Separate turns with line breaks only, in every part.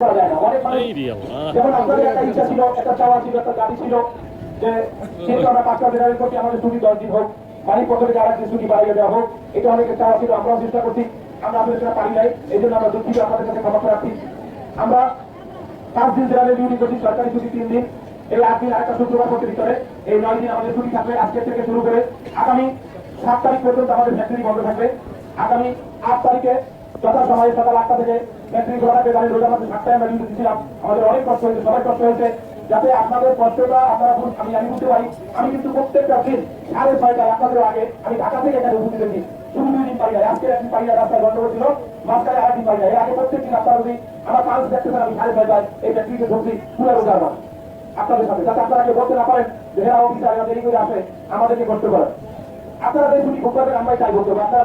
যেমন আপনাদের একটা ইচ্ছা ছিল একটা চাওয়া ছিল একটা দাবি ছিল যে যেহেতু আমরা পাঁচটা জেনারেল করছি আমাদের ছুটি দশ দিন হোক বাড়ির পক্ষ থেকে আরেকদিন ছুটি বাড়িয়ে দেওয়া হোক এটা অনেকের চাওয়া ছিল আমরাও চেষ্টা করছি আমরা আসলে সেটা পারি নাই এই জন্য আমরা দুঃখিত আপনাদের কাছে ক্ষমা প্রার্থী। আমরা পাঁচ দিন জেনারেল ডিউটি করছি সরকারি ছুটি তিন দিন এই আট দিন আরেকটা শুক্রবার করতে ভিতরে এই নয় দিন আমাদের ছুটি থাকবে আজকে থেকে শুরু করে আগামী সাত তারিখ পর্যন্ত আমাদের ফ্যাক্টরি বন্ধ থাকবে আগামী আট তারিখে যথা সময়ে সকাল আটটা থেকে খোলা থাকবে গাড়ি মধ্যে আমরা দিচ্ছিলাম আমাদের অনেক কষ্ট হয়েছে, সবাই কষ্ট হয়েছে। যাতে আপনাদের কষ্টটা আপনারা আমি আমি বুঝতে পারি। আমি কিন্তু প্রত্যেকটা সাড়ে আপনাদের আগে আমি ঢাকা থেকে এখানে উপস্থিত শুধু দুই দিন আজকে একদিন রাস্তায় যায়। এর আগে প্রত্যেক দিন আপনারা যদি আমার পাঁচ সাড়ে এই ফ্যাক্টরিতে ঢুকছি পুরো আপনাদের সাথে। যাতে আপনারা কেউ বলতে না পারেন যে হ্যাঁ দেরি করে আসে। আমাদেরকে কষ্ট করেন আপনারা যে আমরাই আপনারা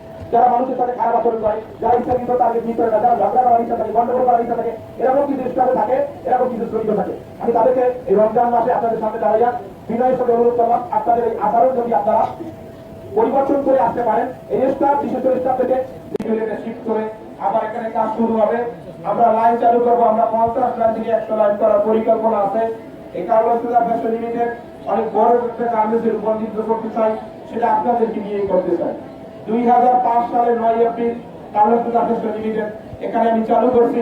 যারা মানুষের সাথে খারাপ আচরণ করে, যারা ইচ্ছাকৃত টার্গেট নিতে না যারা ঝগড়া করার ইচ্ছা থাকে গন্ডগোল করার ইচ্ছা থাকে এরকম কিছু স্টাফে থাকে, এরকম কিছু শ্রমিক থাকে। আমি তাদেরকে এই রমজান মাসে আপনাদের সামনে দাঁড়াইয়া বিনয়ের সাথে অনুরোধ করলাম, আপনাদের এই আচরণ যদি আপনারা পরিবর্তন করে আসতে পারেন, এই স্টাফ বিশেষ করে স্টাফ থেকে শিফট করে আবার এখানে কাজ শুরু হবে। আমরা লাইন চালু করব, আমরা পঞ্চাশ লাইন থেকে একশো লাইন করার পরিকল্পনা আছে। এই কারণে ফ্যাশন লিমিটেড অনেক বড় একটা গার্মেন্টসে রূপান্তরিত করতে চাই, সেটা আপনাদেরকে নিয়ে করতে চাই। দুই হাজার পাঁচ সালে নয় এপ্রিল কার্লোস লিমিটেড এখানে আমি চালু করছি।